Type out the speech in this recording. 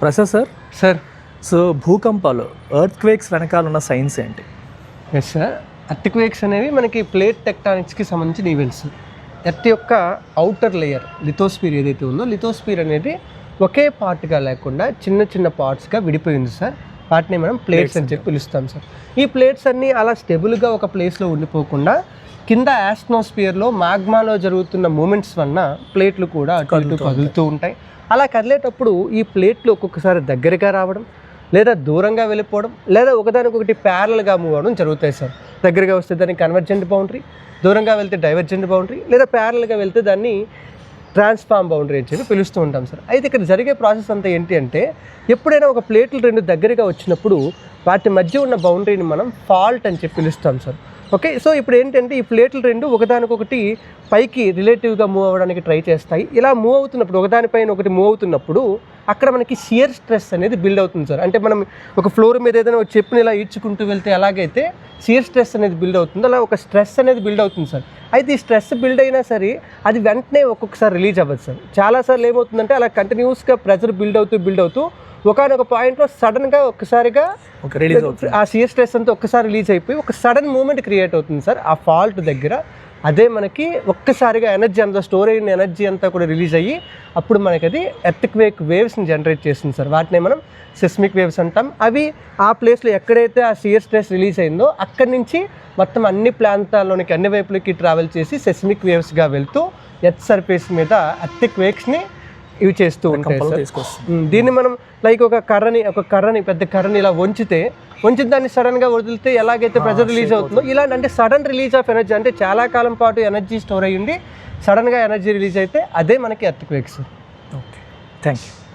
Prasad sir? Sir. So భూకంపాలు earthquakes వెనకాల ఉన్న సైన్స్ ఏంటి? ఎస్ సార్ అర్త్క్వేక్స్ అనేవి మనకి ప్లేట్ టెక్టానిక్స్కి సంబంధించిన ఈవెంట్స్ ఎర్త్ యొక్క అవుటర్ లేయర్ లిథోస్ఫియర్ ఏదైతే ఉందో లిథోస్ఫియర్ అనేది ఒకే పార్ట్గా లేకుండా చిన్న చిన్న పార్ట్స్గా విడిపోయింది సార్ వాటిని మనం ప్లేట్స్ అని చెప్పి పిలుస్తాం సార్ ఈ ప్లేట్స్ అన్నీ అలా స్టెబుల్గా ఒక ప్లేస్లో ఉండిపోకుండా కింద యాస్ట్నోస్ఫియర్లో మాగ్మాలో జరుగుతున్న మూమెంట్స్ వలన ప్లేట్లు కూడా అటు కదులుతూ ఉంటాయి. అలా కదిలేటప్పుడు ఈ ప్లేట్లు ఒక్కొక్కసారి దగ్గరగా రావడం లేదా దూరంగా వెళ్ళిపోవడం లేదా ఒకదానికొకటి ప్యారల్గా మూవ్ అవ్వడం జరుగుతాయి సార్. దగ్గరగా వస్తే దాన్ని కన్వర్జెంట్ బౌండరీ దూరంగా వెళ్తే డైవర్జెంట్ బౌండరీ లేదా ప్యారల్గా వెళ్తే దాన్ని ట్రాన్స్ఫార్మ్ బౌండరీ అని చెప్పి పిలుస్తూ ఉంటాం సార్. అయితే ఇక్కడ జరిగే ప్రాసెస్ అంతా ఏంటి అంటే ఎప్పుడైనా ఒక ప్లేట్లు రెండు దగ్గరగా వచ్చినప్పుడు వాటి మధ్య ఉన్న బౌండరీని మనం ఫాల్ట్ అని చెప్పి పిలుస్తాం సార్. ఓకే సో ఇప్పుడు ఏంటంటే ఈ ప్లేట్లు రెండు ఒకదానికొకటి పైకి రిలేటివ్గా మూవ్ అవ్వడానికి ట్రై చేస్తాయి. ఇలా మూవ్ అవుతున్నప్పుడు ఒకదానిపైన ఒకటి మూవ్ అవుతున్నప్పుడు అక్కడ మనకి షియర్ స్ట్రెస్ అనేది బిల్డ్ అవుతుంది సార్. అంటే మనం ఒక ఫ్లోర్ మీద ఏదైనా ఒక చెప్పుని ఇలా ఈడ్చుకుంటూ వెళ్తే ఎలాగైతే షియర్ స్ట్రెస్ అనేది బిల్డ్ అవుతుందో అలా ఒక స్ట్రెస్ అనేది బిల్డ్ అవుతుంది సార్. అయితే ఈ స్ట్రెస్ బిల్డ్ అయినా సరే అది వెంటనే ఒక్కొక్కసారి రిలీజ్ అవ్వదు సార్. చాలాసార్లు ఏమవుతుందంటే అలా కంటిన్యూస్గా ప్రెజర్ బిల్డ్ అవుతూ బిల్డ్ అవుతూ ఒకనొక పాయింట్లో సడన్గా ఒక్కసారిగా ఒక రిలీజ్ అవుతుంది. ఆ సిఎస్ స్ట్రెస్ అంతా ఒక్కసారి రిలీజ్ అయిపోయి ఒక సడన్ మూమెంట్ క్రియేట్ అవుతుంది సార్. ఆ ఫాల్ట్ దగ్గర అదే మనకి ఒక్కసారిగా ఎనర్జీ అంతా స్టోర్ అయిన ఎనర్జీ అంతా కూడా రిలీజ్ అయ్యి అప్పుడు మనకి అది ఎర్త్క్వేక్ వేవ్స్ని జనరేట్ చేస్తుంది సార్. వాటిని మనం సిస్మిక్ వేవ్స్ అంటాం. అవి ఆ ప్లేస్లో ఎక్కడైతే ఆ సిఎస్ స్ట్రెస్ రిలీజ్ అయిందో అక్కడి నుంచి మొత్తం అన్ని ప్రాంతాల్లోనికి అన్ని వైపులకి ట్రావెల్ చేసి సెస్మిక్ వేవ్స్గా వెళ్తూ ఎర్త్ సర్ఫేస్ మీద ఎర్త్క్వేక్స్ని ఇవి చేస్తూ ఉంటాయి సార్. దీన్ని మనం లైక్ ఒక కర్రని ఒక కర్రని పెద్ద కర్రని ఇలా వంచితే వంచిన దాన్ని సడన్గా వదిలితే ఎలాగైతే ప్రెజర్ రిలీజ్ అవుతుందో ఇలాంటి అంటే సడన్ రిలీజ్ ఆఫ్ ఎనర్జీ అంటే చాలా కాలం పాటు ఎనర్జీ స్టోర్ అయ్యి ఉండి సడన్గా ఎనర్జీ రిలీజ్ అయితే అదే మనకి earthquakes okay thank you